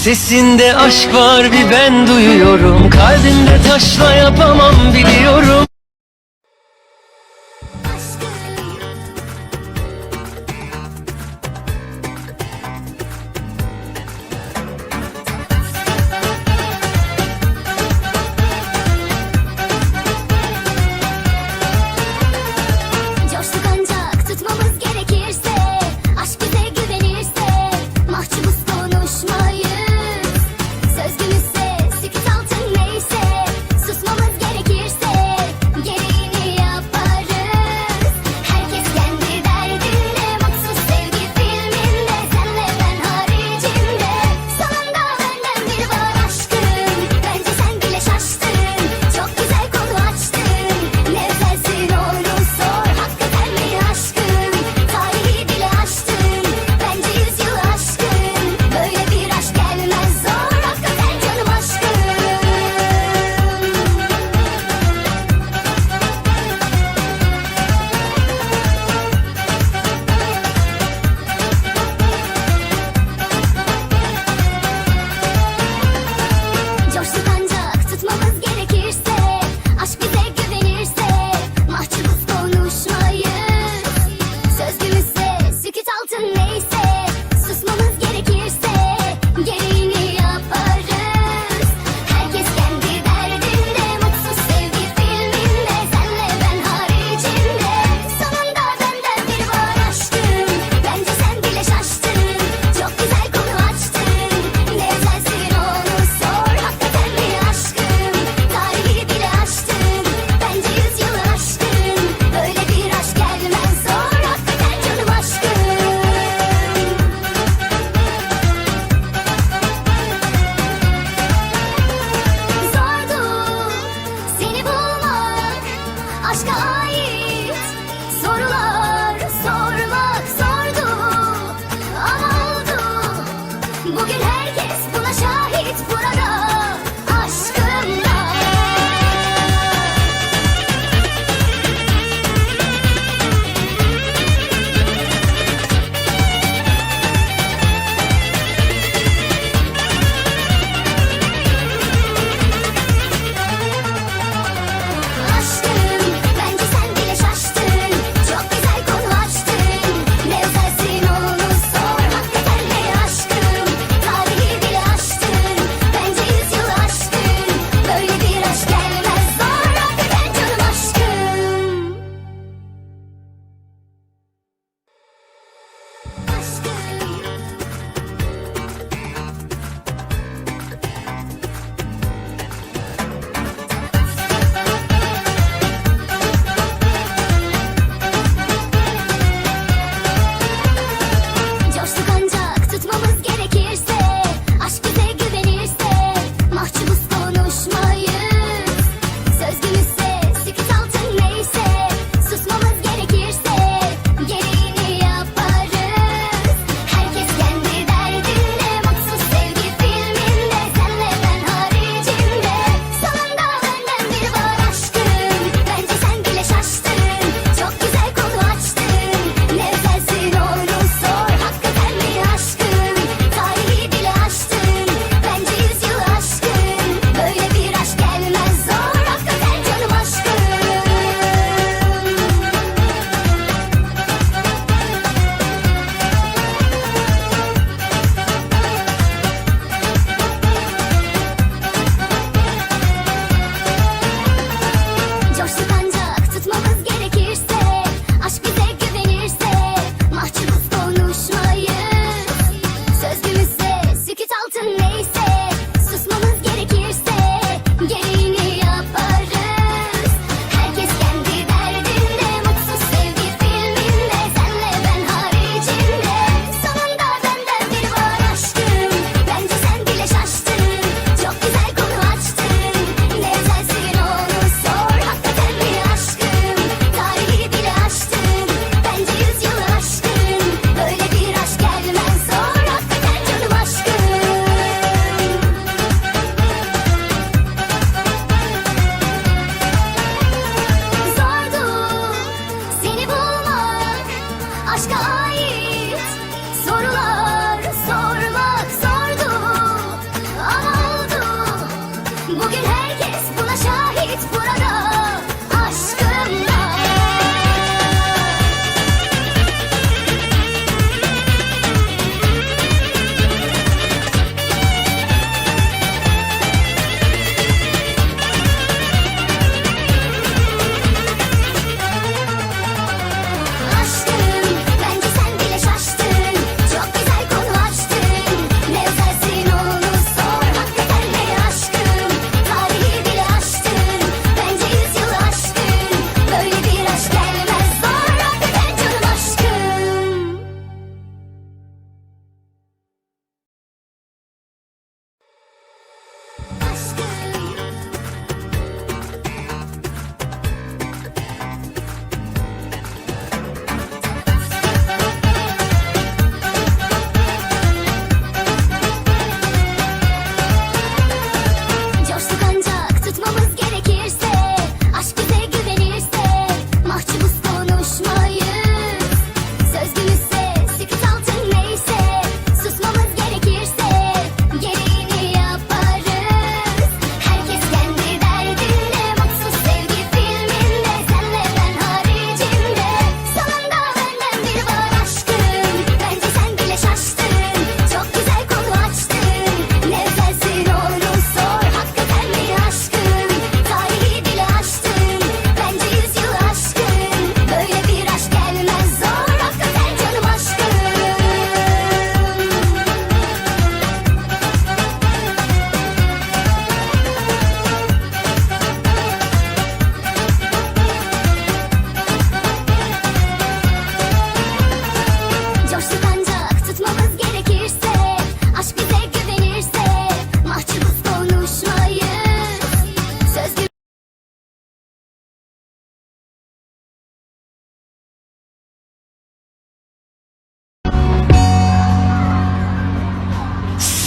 Sesinde aşk var bir ben duyuyorum. Kalbimde taşla yapamam biliyorum Çünkü bugün her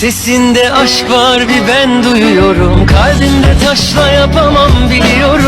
Sesinde aşk var bir ben duyuyorum. Kalbimde taşla yapamam biliyorum